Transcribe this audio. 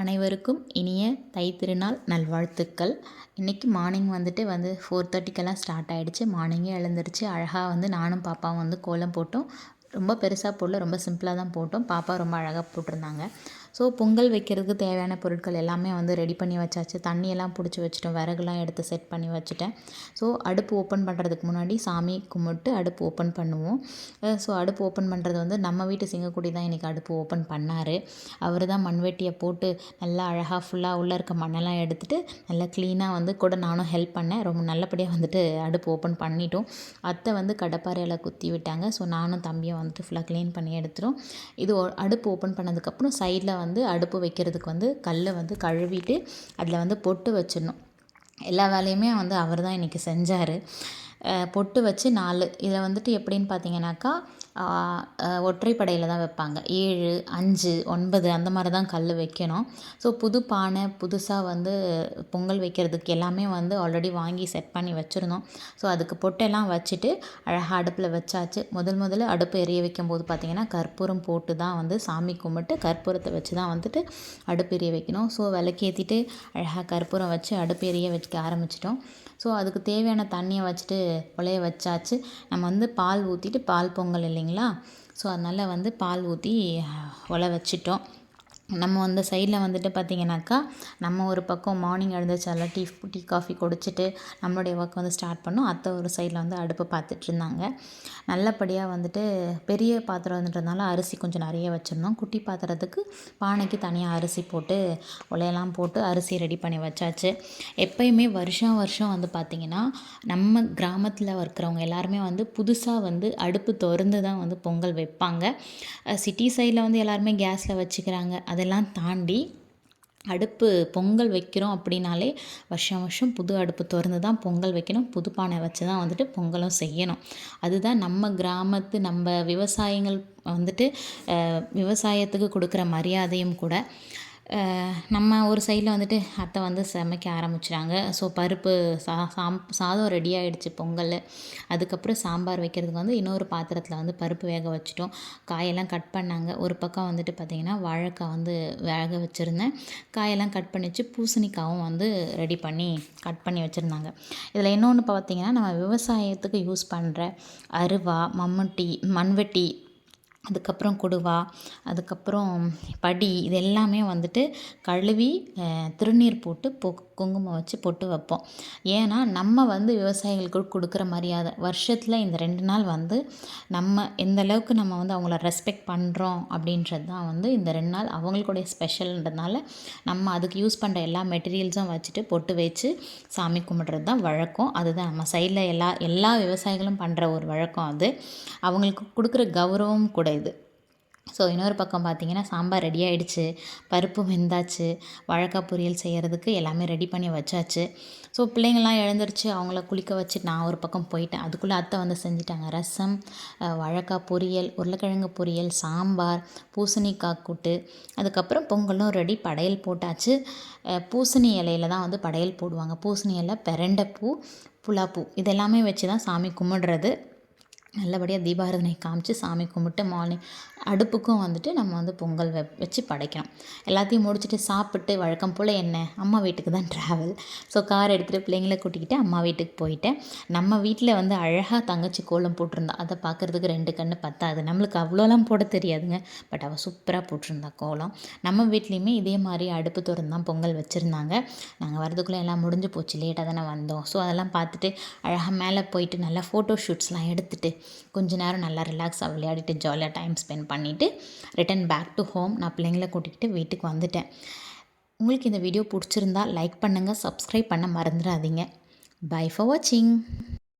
அனைவருக்கும் இனிய தை திருநாள் நல்வாழ்த்துக்கள். இன்றைக்கி மார்னிங் வந்துட்டு வந்து ஃபோர் தேர்ட்டிக்கெல்லாம் ஸ்டார்ட் ஆகிடுச்சு மார்னிங்கே எழுந்துருச்சு. அழகாக வந்து நானும் பாப்பாவும் வந்து கோலம் போட்டோம். ரொம்ப பெருசாக போடல ரொம்ப சிம்பிளாக தான் போட்டோம். பாப்பா ரொம்ப அழகாக போட்டிருந்தாங்க. ஸோ பொங்கல் வைக்கிறதுக்கு தேவையான பொருட்கள் எல்லாமே வந்து ரெடி பண்ணி வச்சாச்சு. தண்ணியெல்லாம் பிடிச்சி வச்சுட்டோம். விறகுலாம் எடுத்து செட் பண்ணி வச்சுட்டேன். ஸோ அடுப்பு ஓப்பன் பண்ணுறதுக்கு முன்னாடி சாமி கும்பிட்டு அடுப்பு ஓப்பன் பண்ணுவோம். ஸோ அடுப்பு ஓப்பன் பண்ணுறது வந்து நம்ம வீட்டு சிங்கக்குடி தான் இன்றைக்கி அடுப்பு ஓப்பன் பண்ணார். அவர் தான் மண்வெட்டியை போட்டு நல்லா அழகாக ஃபுல்லாக உள்ளே இருக்க மண்ணெல்லாம் எடுத்துகிட்டு நல்லா க்ளீனாக வந்து கூட நானும் ஹெல்ப் பண்ணேன். ரொம்ப நல்லபடியாக வந்துட்டு அடுப்பு ஓப்பன் பண்ணிட்டோம். அத்தை வந்து கடப்பாறையில் குத்தி விட்டாங்க. ஸோ நானும் தம்பியும் வந்துட்டு ஃபுல்லாக க்ளீன் பண்ணி எடுத்துடும் இது அடுப்பு ஓப்பன் பண்ணதுக்கப்புறம் சைடில் வந்து அடுப்பு வைக்கிறதுக்கு வந்து கல்லை வந்து கழுவிட்டு அதில் வந்து பொட்டு வச்சிடணும். எல்லா வேலையுமே வந்து அவர் தான் இன்றைக்கி செஞ்சார் பொட்டு வச்சு நாலு இதில் வந்துட்டு எப்படின்னு பார்த்தீங்கன்னாக்கா ஒற்றைப்படையில் தான் வைப்பாங்க. ஏழு அஞ்சு ஒன்பது அந்த மாதிரி தான் கல் வைக்கணும். ஸோ புது பானை புதுசாக வந்து பொங்கல் வைக்கிறதுக்கு எல்லாமே வந்து ஆல்ரெடி வாங்கி செட் பண்ணி வச்சுருந்தோம். ஸோ அதுக்கு பொட்டெல்லாம் வச்சுட்டு அழகாக அடுப்பில் வச்சாச்சு. முதல் முதல்ல அடுப்பு எரிய வைக்கும்போது பார்த்திங்கன்னா கற்பூரம் போட்டு தான் வந்து சாமி கும்பிட்டு கற்பூரத்தை வச்சு தான் வந்துட்டு அடுப்பு எரிய வைக்கணும். ஸோ விளக்கேற்றிட்டு அழகாக கற்பூரம் வச்சு அடுப்பு எரிய வைக்க ஆரம்பிச்சிட்டோம். ஸோ அதுக்கு தேவையான தண்ணியை வச்சுட்டு உலைய வச்சாச்சு. நம்ம வந்து பால் ஊற்றிட்டு பால் பொங்கல் இல்லைங்களா? ஸோ அதனால் வந்து பால் ஊற்றி உல வச்சிட்டோம். நம்ம அந்த சைடில் வந்துட்டு பார்த்திங்கனாக்கா நம்ம ஒரு பக்கம் மார்னிங் எழுந்திரிச்சால டீ டீ காஃபி குடிச்சிட்டு நம்மளுடைய ஒர்க் வந்து ஸ்டார்ட் பண்ணோம். அத்தை ஒரு சைடில் வந்து அடுப்பு பார்த்துட்டு இருந்தாங்க. நல்லபடியாக வந்துட்டு பெரிய பாத்திரம் வந்துட்டதுனால அரிசி கொஞ்சம் நிறைய வச்சுருந்தோம். குட்டி பாத்திரத்துக்கு பானைக்கு தனியாக அரிசி போட்டு உலையெல்லாம் போட்டு அரிசி ரெடி பண்ணி வச்சாச்சு. எப்பயுமே வருஷம் வருஷம் வந்து பார்த்திங்கன்னா நம்ம கிராமத்தில் இருக்கிறவங்க எல்லாருமே வந்து புதுசாக வந்து அடுப்பு திறந்து தான் வந்து பொங்கல் வைப்பாங்க. சிட்டி சைடில் வந்து எல்லாருமே கேஸில் வச்சுக்கிறாங்க. அது அதெல்லாம் தாண்டி அடுப்பு பொங்கல் வைக்கிறோம் அப்படின்னாலே வருஷம் வருஷம் புது அடுப்பு திறந்து தான் பொங்கல் வைக்கணும். புது பானை வச்சு தான் வந்துட்டு பொங்கலும் செய்யணும். அதுதான் நம்ம கிராமத்து நம்ம விவசாயங்கள் வந்துட்டு விவசாயத்துக்கு கொடுக்குற மரியாதையும் கூட. நம்ம ஒரு சைடில் வந்துட்டு அத்தை வந்து சமைக்க ஆரம்பிச்சிட்டாங்க. ஸோ பருப்பு சா சாம் சாதம் ரெடி ஆகிடுச்சு பொங்கல் அதுக்கப்புறம் சாம்பார் வைக்கிறதுக்கு வந்து இன்னொரு பாத்திரத்தில் வந்து பருப்பு வேக வச்சுட்டோம். காயெல்லாம் கட் பண்ணாங்க. ஒரு பக்கம் வந்துட்டு பார்த்திங்கன்னா வாழைக்காய் வந்து வேக வச்சுருந்தேன். காயெல்லாம் கட் பண்ணிச்சு. பூசணிக்காவும் வந்து ரெடி பண்ணி கட் பண்ணி வச்சுருந்தாங்க. இதில் இன்னொன்று பார்த்திங்கன்னா நம்ம விவசாயத்துக்கு யூஸ் பண்ணுற அருவா மம்முட்டி மண்வெட்டி அதுக்கப்புறம் கொடுவா அதுக்கப்புறம் படி இது எல்லாமே வந்துட்டு கழுவி திருநீர் போட்டு பொ குங்குமம் வச்சு பொட்டு வைப்போம். ஏன்னா நம்ம வந்து விவசாயிகளுக்கு கொடுக்குற மரியாதை. வருஷத்தில் இந்த ரெண்டு நாள் வந்து நம்ம எந்த அளவுக்கு நம்ம வந்து அவங்கள ரெஸ்பெக்ட் பண்ணுறோம் அப்படின்றது தான் வந்து இந்த ரெண்டு நாள் அவங்களுடைய ஸ்பெஷல்ன்றதுனால நம்ம அதுக்கு யூஸ் பண்ணுற எல்லா மெட்டீரியல்ஸும் வச்சுட்டு பொட்டு வச்சு சாமி கும்பிட்றது தான் வழக்கம். அதுதான் நம்ம சைடில் எல்லா எல்லா விவசாயிகளும் பண்ணுற ஒரு வழக்கம் அது. அவங்களுக்கு கொடுக்குற கௌரவம் கூட இது. ஸோ இன்னொரு பக்கம் பார்த்தீங்கன்னா சாம்பார் ரெடி ஆகிடுச்சு பருப்பு வெந்தாச்சு. வாழைக்காய் பொரியல் செய்கிறதுக்கு எல்லாமே ரெடி பண்ணி வச்சாச்சு. ஸோ பிள்ளைங்கள்லாம் எழுந்திரிச்சு அவங்கள குளிக்க வச்சு நான் ஒரு பக்கம் போயிட்டேன். அதுக்குள்ளே அத்தை வந்து செஞ்சுட்டாங்க. ரசம் வாழைக்காய் பொரியல் உருளைக்கிழங்கு பொரியல் சாம்பார் பூசணிக்காய் கூட்டு. அதுக்கப்புறம் பொங்கலும் ரெடி படையல் போட்டாச்சு. பூசணி இலையில தான் வந்து படையல் போடுவாங்க. பூசணி இலை பெரண்டைப்பூ புலாப்பூ. இதெல்லாமே வச்சு தான் சாமி கும்பிடுறது. நல்லபடியாக தீபாராதனை காமிச்சு சாமி கும்பிட்டு மார்னிங் அடுப்புக்கும் வந்துட்டு நம்ம வந்து பொங்கல் வெ வச்சு படைக்கணும் எல்லாத்தையும் முடிச்சுட்டு சாப்பிட்டு வழக்கம் போல் என்ன? அம்மா வீட்டுக்கு தான் ட்ராவல் ஸோ கார் எடுத்துகிட்டு பிள்ளைங்களை கூட்டிக்கிட்டு அம்மா வீட்டுக்கு போயிட்டேன். நம்ம வீட்டில் வந்து அழகாக தங்கச்சி கோலம் போட்டிருந்தா. அதை பார்க்குறதுக்கு ரெண்டு கண்ணு பத்தாது. நம்மளுக்கு அவ்வளோலாம் போட தெரியாதுங்க. பட் அவள் சூப்பராக போட்டிருந்தா கோலம். நம்ம வீட்லேயுமே இதே மாதிரி அடுப்பு திறந்து தான் பொங்கல் வச்சுருந்தாங்க. நாங்கள் வரதுக்குள்ளே எல்லாம் முடிஞ்சு போச்சு. லேட்டாக தானே வந்தோம். ஸோ அதெல்லாம் பார்த்துட்டு அழகாக மேலே போயிட்டு நல்லா ஃபோட்டோ ஷூட்ஸ்லாம் எடுத்துகிட்டு கொஞ்ச நேரம் நல்லா ரிலாக்ஸாக விளையாடிட்டு ஜாலியாக டைம் ஸ்பெண்ட் பண்ணிவிட்டு ரிட்டன் பேக் டு ஹோம் நான் பிள்ளைங்களை கூட்டிகிட்டு வீட்டுக்கு வந்துட்டேன். உங்களுக்கு இந்த வீடியோ பிடிச்சிருந்தா லைக் பண்ணுங்கள் சப்ஸ்கிரைப் பண்ண மறந்துடாதீங்க. பை ஃபார் வாட்சிங்